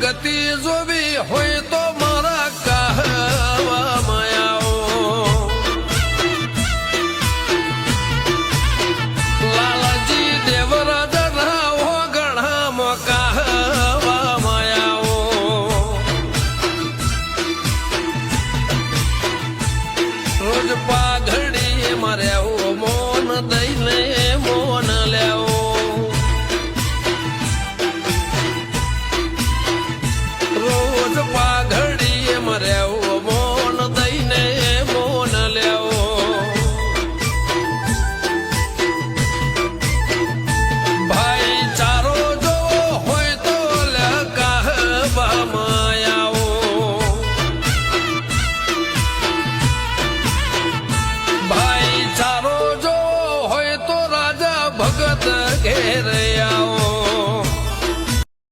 ગતિ જોવી હોય તો મારા કાહવા માયાઓ લાલાજી દેવરાજ રાહો ગણા મો કાહવા માયાઓ રોજ પાઘડી મારે the